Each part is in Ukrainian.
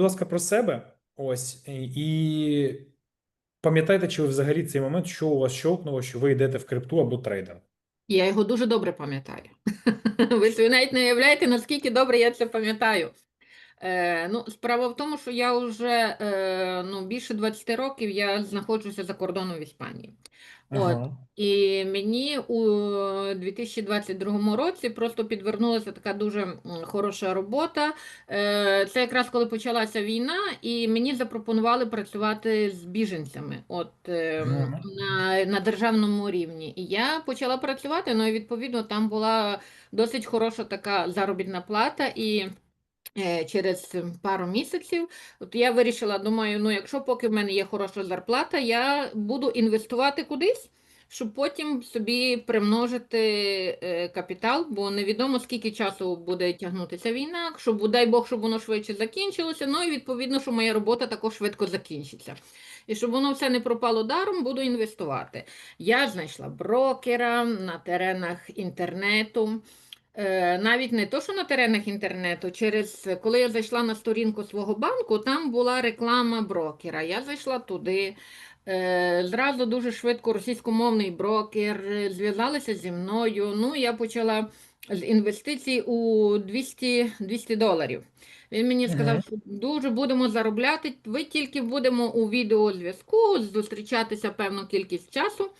Будь ласка, про себе. Ось і- пам'ятайте, чи ви взагалі цей момент, що у вас щовкнуло, що ви йдете в крипту або трейдер. Я його дуже добре пам'ятаю. Ви навіть не уявляєте, наскільки добре я це пам'ятаю. Е, ну, справа в тому, що я вже е, ну, більше 20 років я знаходжуся за кордоном в Іспанії. От, Ага. і мені у 2022 році просто підвернулася така дуже хороша робота. Е, Це якраз коли почалася війна, і мені запропонували працювати з біженцями от, е, Мгм. на, на державному рівні. І я почала працювати, ну і відповідно там була досить хороша така заробітна плата. І через пару місяців От я вирішила, думаю, ну якщо поки в мене є хороша зарплата, я буду інвестувати кудись, щоб потім собі примножити е, капітал, бо невідомо скільки часу буде тягнутися війна, щоб, дай Бог, щоб воно швидше закінчилося. Ну і відповідно, що моя робота також швидко закінчиться. І щоб воно все не пропало даром, буду інвестувати. Я знайшла брокера на теренах інтернету. Е, Навіть не то, що на теренах інтернету, через коли я зайшла на сторінку свого банку, там була реклама брокера. Я зайшла туди. е, Зразу дуже швидко російськомовний брокер зв'язалися зі мною. Ну, я почала з інвестицій у 200, 200 доларів. Він мені сказав, що дуже будемо заробляти. Ви тільки будемо у відеозв'язку, зустрічатися певну кількість часу.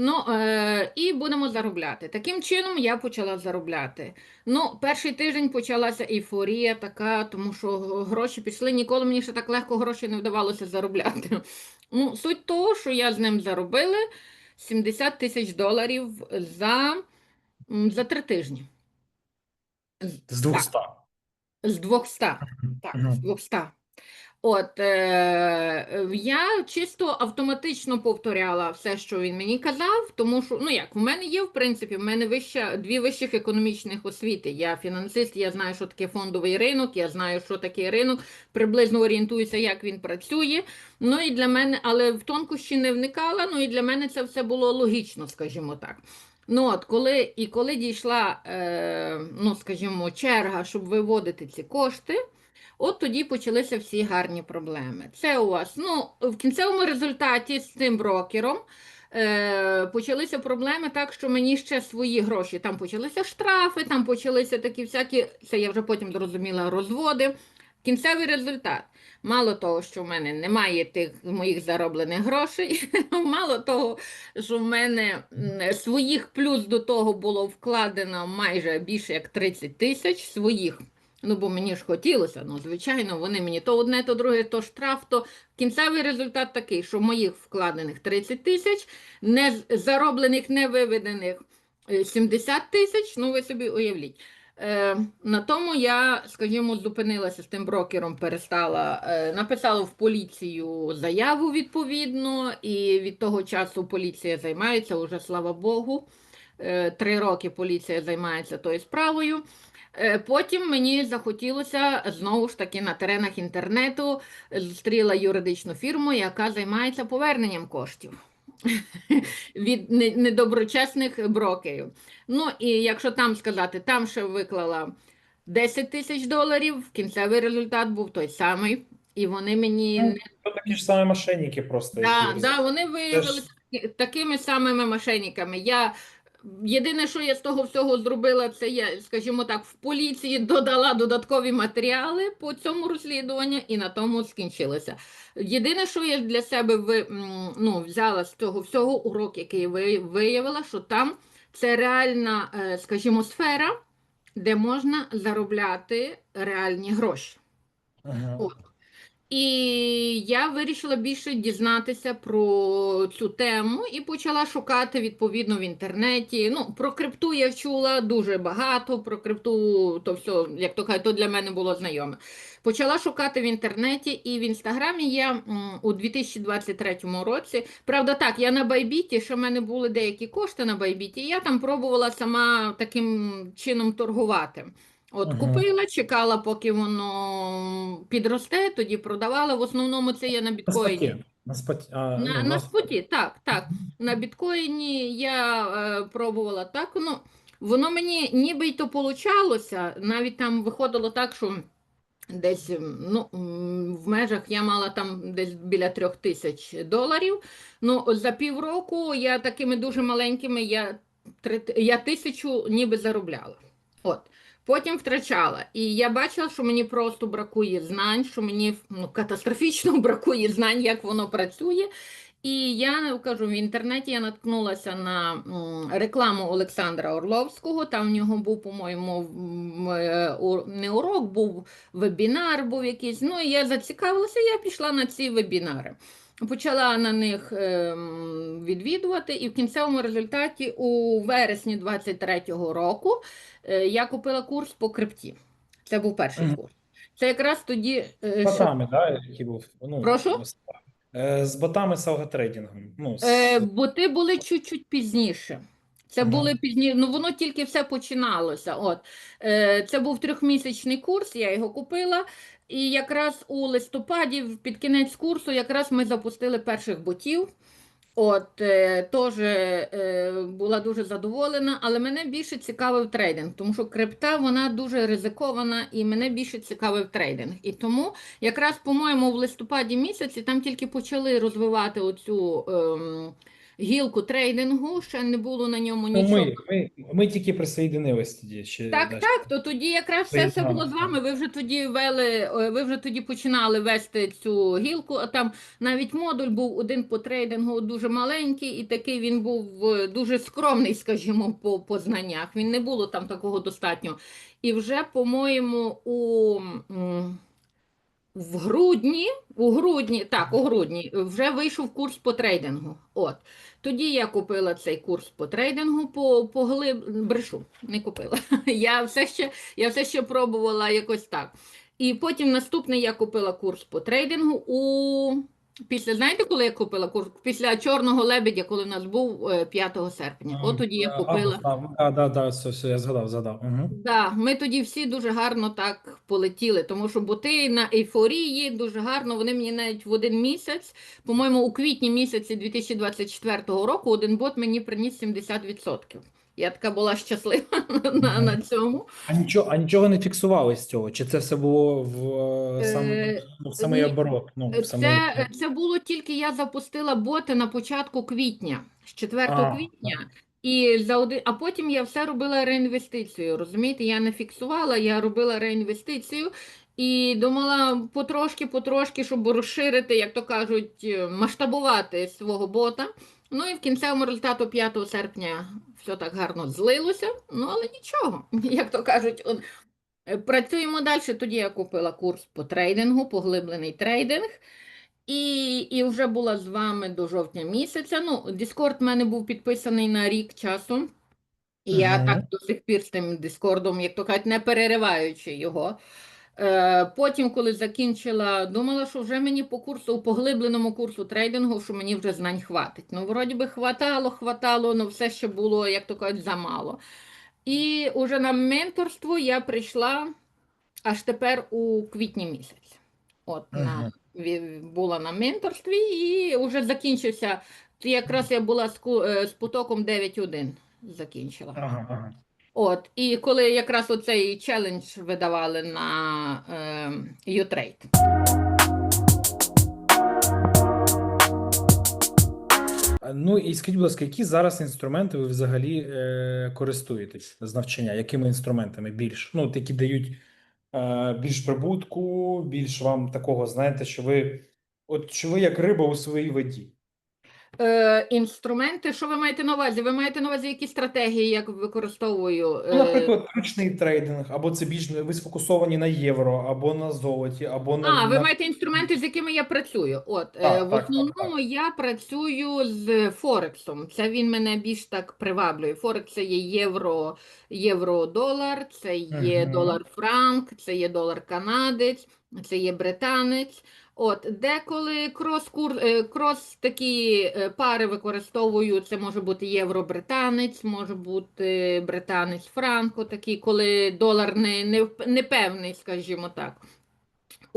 Ну, е, і будемо заробляти. Таким чином я почала заробляти. Ну, перший тиждень почалася ейфорія така, тому що гроші пішли. Ніколи мені ще так легко гроші не вдавалося заробляти. Ну, суть того, що я з ним заробила 70 тисяч доларів за, за три тижні. З Так, з 200. Так, з 200. От, е, я чисто автоматично повторяла все, що він мені казав, тому що, ну як, в мене є, в принципі, в мене вища, дві вищих економічних освіти. Я фінансист, я знаю, що таке фондовий ринок, я знаю, що таке ринок, приблизно орієнтуюся, як він працює. Ну і для мене, але в тонкощі не вникала, ну і для мене це все було логічно, скажімо так. Ну от, коли, і коли дійшла, е, ну, скажімо, черга, щоб виводити ці кошти, От тоді почалися всі гарні проблеми. Це у вас, ну, в кінцевому результаті з цим брокером е, почалися проблеми так, що мені ще свої гроші. Там почалися штрафи, там почалися такі всякі, це я вже потім зрозуміла, розводи. Кінцевий результат. Мало того, що в мене немає тих моїх зароблених грошей, мало того, що в мене своїх плюс до того було вкладено майже більше як 30 тисяч своїх. Ну, бо мені ж хотілося, ну, звичайно, вони мені то одне, то друге, то штраф, то кінцевий результат такий, що моїх вкладених 30 тисяч, не зароблених, не виведених е, 70 тисяч, ну ви собі уявліть. Е, на тому я, скажімо, зупинилася з тим брокером, перестала, е, написала в поліцію заяву відповідно, і від того часу поліція займається, уже слава Богу. Е, Три роки поліція займається тою справою. Е, Потім мені захотілося знову ж таки на теренах інтернету зустріла юридичну фірму, яка займається поверненням коштів від недоброчесних брокерів. Ну і якщо там сказати, там ще виклала 10 тисяч доларів, кінцевий результат був той самий, і вони мені Ну, не такі ж самі мошенники просто, Да, які да, вони виявилися таки- такими самими мошенниками. Я єдине, що я з того всього зробила, це я, скажімо так, в поліції додала додаткові матеріали по цьому розслідуванню, і на тому скінчилося. Єдине, що я для себе ви, ну, взяла з цього всього урок, який ви- виявила, що там це реальна, е, скажімо, сфера, де можна заробляти реальні гроші. Ага. От. І я вирішила більше дізнатися про цю тему і почала шукати відповідно в інтернеті. Ну, про крипту я чула дуже багато, про крипту, то все, як то кажуть, то для мене було знайоме. Почала шукати в інтернеті, і в інстаграмі я у 2023 році. Правда, так, я на Байбіті, що в мене були деякі кошти на Байбіті, і я там пробувала сама таким чином торгувати. От Ага. купила, чекала, поки воно підросте, тоді продавала. В основному це я на На біткоїні. споті. На споті. А, На, ну, на на споті, так, так. На біткоїні я е, пробувала так. Ну, воно мені ніби й то получалося. Навіть там виходило так, що Десь м, ну, м, в межах я мала там десь біля трьох тисяч доларів. Ну, за півроку я такими дуже маленькими, я, три- я тисячу ніби заробляла. От. Потім втрачала. І я бачила, що мені просто бракує знань, що мені ну, катастрофічно бракує знань, як воно працює. І я кажу, в інтернеті я наткнулася на рекламу Олександра Орловського. Там в нього був, по-моєму, е, не урок, був вебінар, був якийсь. Ну, і я зацікавилася, я пішла на ці вебінари. Почала на них ем, відвідувати, і в кінцевому результаті у вересні 23-го року е, я купила курс по крипті. Це був перший курс. Це якраз тоді. е, З що- ботами, да, який був? Ну, Прошу? Е, З ботами з. Ну, з... Боти були чуть-чуть пізніше. Це були пізніше, ну воно тільки все починалося. От. Е, це був трьохмісячний курс, я його купила. І якраз у листопаді, під кінець курсу, якраз ми запустили перших ботів. От, е, теж е, була дуже задоволена, але мене більше цікавив трейдинг, тому що крипта вона дуже ризикована і мене більше цікавив трейдинг. І тому якраз, по-моєму, в листопаді місяці там тільки почали розвивати оцю ем, гілку трейдингу, ще не було на ньому Ну, нічого. ми, ми, ми тільки присоєдинились тоді. Ще, Так, да, так, то тоді якраз все, все було з вами. Ви вже тоді вели, е, ви вже тоді починали вести цю гілку, а там навіть модуль був один по трейдингу, дуже маленький, і такий він був е, дуже скромний, скажімо, по, по знаннях. Він не було там такого достатньо. І вже, по-моєму, у. В грудні, у грудні, так, у грудні вже вийшов курс по трейдингу. От. Тоді я купила цей курс по трейдингу, по, по глиб... брешу, не купила. Я все ще, я все ще пробувала якось так. І потім наступний я купила курс по трейдингу у після, знаєте, коли я купила курс? Після Чорного лебедя, коли в нас був е, 5 серпня. От тоді я Е, купила. Так, да, да, все, все, я згадав, згадав. Угу. Да, ми тоді всі дуже гарно так полетіли, тому що боти на ейфорії дуже гарно. Вони мені навіть в один місяць, по-моєму, у квітні місяці 2024 року один бот мені приніс 70%. Я така була щаслива на, на цьому. А нічого, а нічого не фіксували з цього? Чи це все було в, е, сам, Е, в самий оборот? Ну, в самий... Це, це було тільки я запустила боти на початку квітня, з 4 А, квітня. І за один, а потім я все робила реінвестицію. Розумієте, я не фіксувала, я робила реінвестицію і думала потрошки-потрошки, щоб розширити, як то кажуть, е, масштабувати свого бота. Ну і в кінцевому результату 5 серпня все так гарно злилося. Ну але нічого, як то кажуть, е, працюємо далі. Тоді я купила курс по трейдингу, поглиблений трейдинг. І, і вже була з вами до жовтня місяця. Ну, Discord в мене був підписаний на рік часу. І я так до сих пір з тим Дискордом, як то кажуть, не перериваючи його. Е, потім, коли закінчила, думала, що вже мені по курсу, по поглибленому курсу трейдингу, що мені вже знань хватить. Ну, вроді би, хватало, хватало, але все ще було, як то кажуть, замало. І уже на менторство я прийшла аж тепер у квітні місяць. От, на, була на менторстві і вже закінчився. Якраз я була з, е, з потоком 9.1 закінчила. Ага, ага. От, і коли якраз оцей челендж видавали на е. Ну і скажіть, будь ласка, які зараз інструменти ви взагалі е, користуєтесь з навчання? Якими інструментами більш? Ну, які дають е, більш прибутку, більш вам такого, знаєте, що ви, от що ви як риба у своїй воді. Е, інструменти, що ви маєте на увазі? Ви маєте на увазі які стратегії, як використовую? Ну, Е, наприклад, ручний трейдинг, або це більш ви сфокусовані на євро, або на золоті, або на, А, ви на... маєте інструменти, з якими я працюю. От, е, Так, в так, так, основному я працюю з Форексом. Це він мене більш так приваблює. Форекс це є євро, євро-долар, це є Мгм. долар-франк, це є долар-канадець, це є британець. От, деколи крос-кур, е, крос такі е, пари використовую, це може бути євро-британець, може бути британець-франко, такі, коли долар не, не, не певний, скажімо так.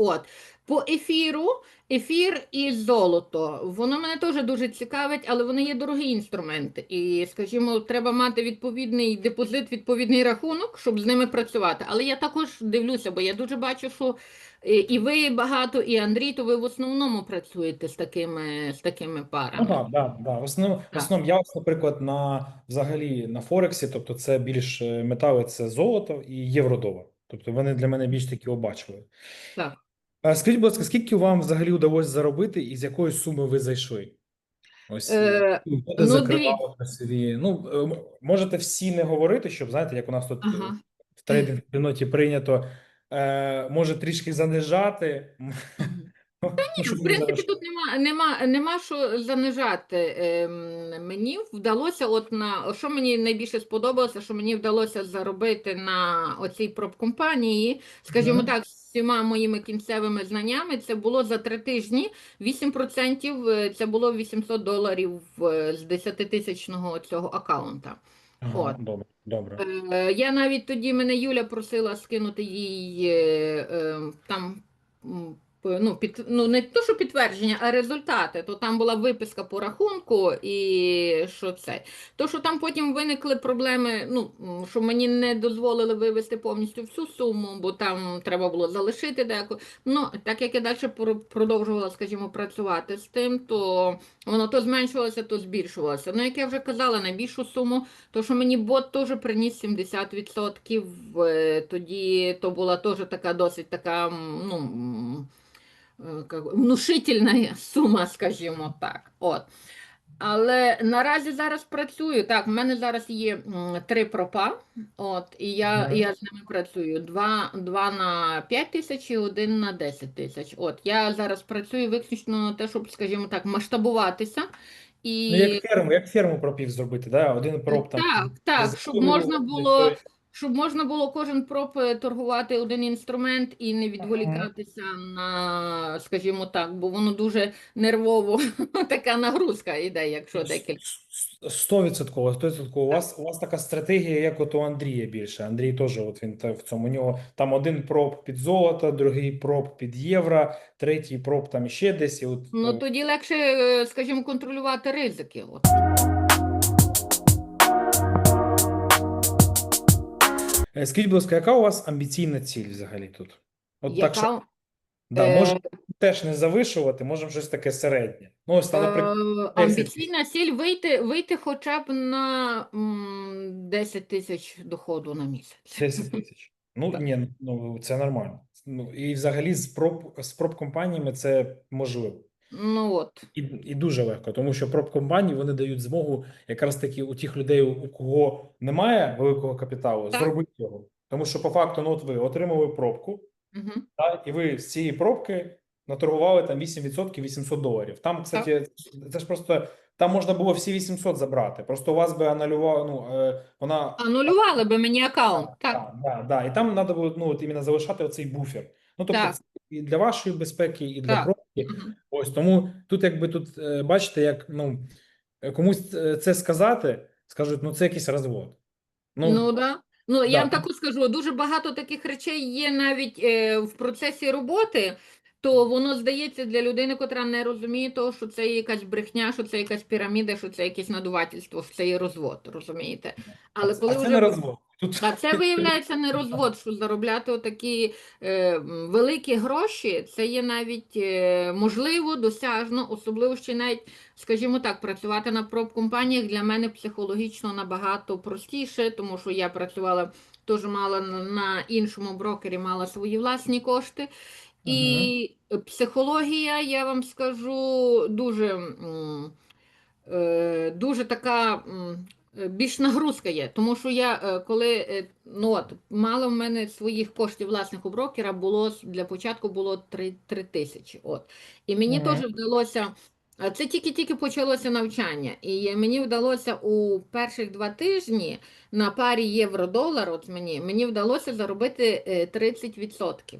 От. По ефіру, ефір і золото. Воно мене теж дуже цікавить, але вони є дорогі інструменти. І, скажімо, треба мати відповідний депозит, відповідний рахунок, щоб з ними працювати. Але я також дивлюся, бо я дуже бачу, що і і ви багато, і Андрій, то ви в основному працюєте з такими, з такими Ну парами. так, да, да. В основному, в основному я, наприклад, на взагалі на Форексі, тобто це більш е, метали, це золото і євро-долар. Тобто вони для мене більш такі обачливі. Так. А скажіть, будь ласка, скільки вам взагалі вдалося заробити і з якої суми ви зайшли? Ось Е, угоди ну, закривали красиві. Ну, е, можете всі не говорити, щоб знаєте, як у нас тут е, Ага. в трейдинг спільноті прийнято, е, може трішки занижати. Мгм. Ну, Ні, щоб в не принципі, тут нема, нема, нема що занижати. Ем, Мені вдалося, от на що мені найбільше сподобалося, що мені вдалося заробити на оцій проб-компанії, скажімо Мгм. так, всіма моїми кінцевими знаннями, це було за три тижні 8%, е, це було 800 доларів е, з 10-тисячного цього аккаунта. Ага, От. добре, добре. Е, Я навіть тоді мене Юля просила скинути їй там. П- Ну, під, ну, не то, що підтвердження, а результати. То там була виписка по рахунку і що це. То, що там потім виникли проблеми, ну, що мені не дозволили вивести повністю всю суму, бо там треба було залишити деяку. Ну, так як я далі продовжувала, скажімо, працювати з тим, то воно то зменшувалося, то збільшувалося. Ну, як я вже казала, найбільшу суму то, що мені бот теж приніс 70%, е, тоді то була теж така досить така, ну, е, как- внушительна сума, скажімо так. От. Але наразі зараз працюю. Так, в мене зараз є три пропа, от, і я, Мгм. я з ними працюю. Два, два на 5 тисяч і один на 10 тисяч. От, я зараз працюю виключно на те, щоб, скажімо так, масштабуватися. І... Ну, як ферму, як ферму пропів зробити, да? Один проб там. Так, так, щоб можна було. Щоб можна було кожен проб е, торгувати один інструмент і не відволікатися на, скажімо так, бо воно дуже нервово, така нагрузка йде, якщо декілька. Сто відсотково, сто відсотково. У вас, у вас така стратегія, як от у Андрія більше. Андрій теж от він та- в цьому. У нього там один проб під золото, другий проб під євро, третій проб там ще десь. І от, Ну ну, тоді легше, е, скажімо, контролювати ризики. От. Е, Скажіть, будь ласка, яка у вас амбіційна ціль взагалі тут? От так, що, Яка, да, е, може теж не завишувати, можемо щось таке середнє. Ну, ось, наприклад, Е, 10 Амбіційна ціль вийти, вийти хоча б на м, 10 тисяч доходу на місяць. 10 тисяч. Ну, Так. ні, ну це нормально. Ну, і взагалі з проб, з проб компаніями це можливо. Ну от. І, і дуже легко, тому що проб компанії вони дають змогу якраз таки у тих людей, у кого немає великого капіталу, Так. зробити його. Тому що по факту, ну от ви отримали пробку, Угу. та, і ви з цієї пробки наторгували там 8% 800 доларів. Там, кстати, це ж просто там можна було всі 800 забрати. Просто у вас би анулював, ну е, вона Анулювали би мені аккаунт. Так. Так, да, да. І там треба було ну, от іменно залишати оцей буфер. Ну, тобто, Так. І для вашої безпеки, і для Так. Ось тому тут, якби тут е, бачите, як ну е, комусь е, це сказати, скажуть, ну це якийсь розвод. Ну, Ну, да. Ну, я вам таку скажу, дуже багато таких речей є навіть е, в процесі роботи, то воно здається для людини, котра не розуміє того, що це якась брехня, що це якась піраміда, що це якесь надувательство, що це є розвод, розумієте? Але а коли це вже не розвод. Тут А це виявляється не розвод, що заробляти такі е, великі гроші, це є навіть е, можливо, досяжно, особливо ще навіть, скажімо так, працювати на проб-компаніях для мене психологічно набагато простіше, тому що я працювала теж мала на, іншому брокері, мала свої власні кошти. І психологія, я вам скажу, дуже. е, дуже така більш нагрузка є. Тому що я е, коли е, ну от, мало в мене своїх коштів власних у брокера було для початку було 3, 3 тисячі. От. І мені Мгм. теж вдалося. Це тільки-тільки почалося навчання, і мені вдалося у перших два тижні на парі євро-долар, от мені, мені вдалося заробити е, 30%.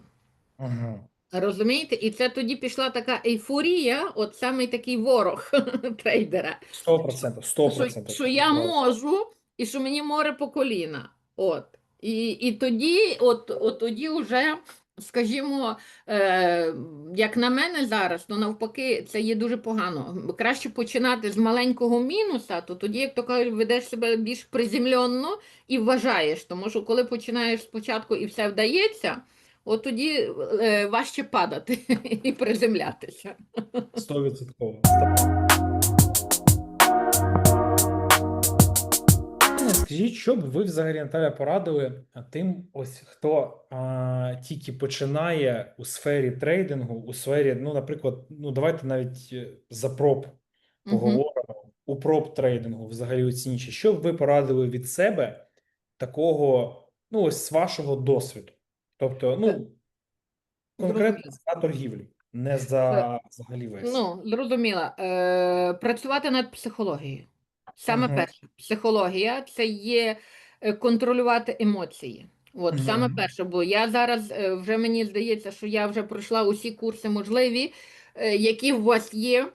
Мгм. Розумієте? І це тоді пішла така ейфорія, от саме такий ворог трейдера. 100%, 100%. Що, що я можу, і що мені море по коліна. От. І, і тоді, от, от тоді вже Скажімо, е, як на мене зараз, то навпаки, це є дуже погано. Краще починати з маленького мінуса, то тоді, як то кажуть, ведеш себе більш приземленно і вважаєш. Тому що коли починаєш спочатку і все вдається, от тоді е, важче падати і приземлятися. 100%. Скажіть, що б ви взагалі, Наталя, порадили тим, ось хто а, тільки починає у сфері трейдингу, у сфері, ну, наприклад, ну давайте навіть е, за проб поговоримо, у проб трейдингу взагалі оцінюючи, що б ви порадили від себе такого, ну, ось з вашого досвіду? Тобто, ну, конкретно за торгівлю, не за взагалі весь. Ну, зрозуміла. Е, працювати над психологією. Саме Мгм. перше, психологія це є е, контролювати емоції. От саме Мгм. перше, бо я зараз е, вже мені здається, що я вже пройшла усі курси можливі, е, які у вас є.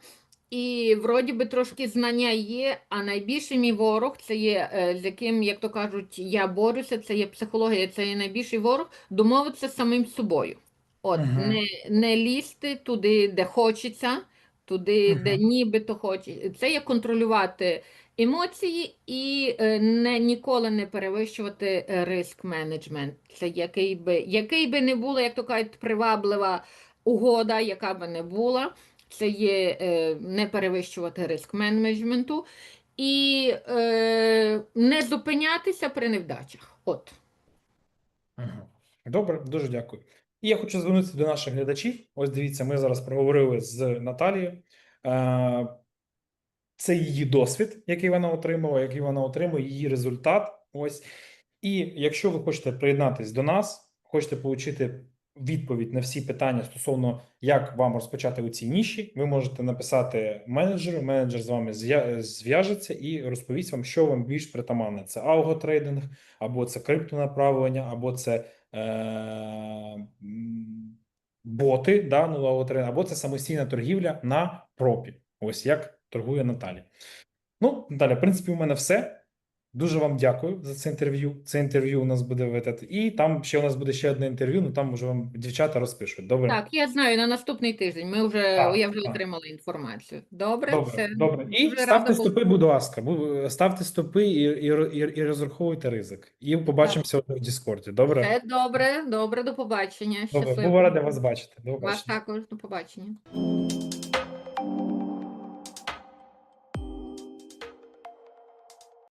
І вроді би трошки знання є, а найбільший мій ворог це є, е, з яким, як то кажуть, я борюся, це є психологія, це є найбільший ворог, домовитися з самим собою. От, Мгм. не, не лізти туди, де хочеться, туди, де Мгм. нібито хочеться. Це є контролювати емоції і е, не, ніколи не перевищувати е, риск менеджмент. Це який би, який би не була, як то кажуть, приваблива угода, яка би не була. Це є е, не перевищувати риск менеджменту і е, не зупинятися при невдачах. От. Добре, дуже дякую. І я хочу звернутися до наших глядачів. Ось дивіться, ми зараз проговорили з Наталією. Е, Це її досвід, який вона отримала, який вона отримує, її результат. Ось. І якщо ви хочете приєднатись до нас, хочете отримати відповідь на всі питання стосовно як вам розпочати у цій ніші, ви можете написати менеджеру. Менеджер з вами зв'яжеться і розповість вам, що вам більш притаманне: це алготрейдинг, або це криптонаправлення, або це е, боти, да, ну, або це самостійна торгівля на пропі. Ось як торгує Наталя. Ну, Наталя, в принципі, у мене все. Дуже вам дякую за це інтерв'ю. Це інтерв'ю у нас буде витати. І там ще у нас буде ще одне інтерв'ю. Ну там вже вам дівчата розпишуть. Добре? Так, я знаю, на наступний тиждень ми вже, Так, я вже так. отримала інформацію. Добре, Добре, все. добре. І Дуже ставте рада стопи, будь ласка. Ставте стопи і, і, і, і розраховуйте ризик. І побачимося в Діскорді. Добре? Все добре, добре, до побачення. Добре, Щасливо. був радий вас бачити. До Вас також, до побачення.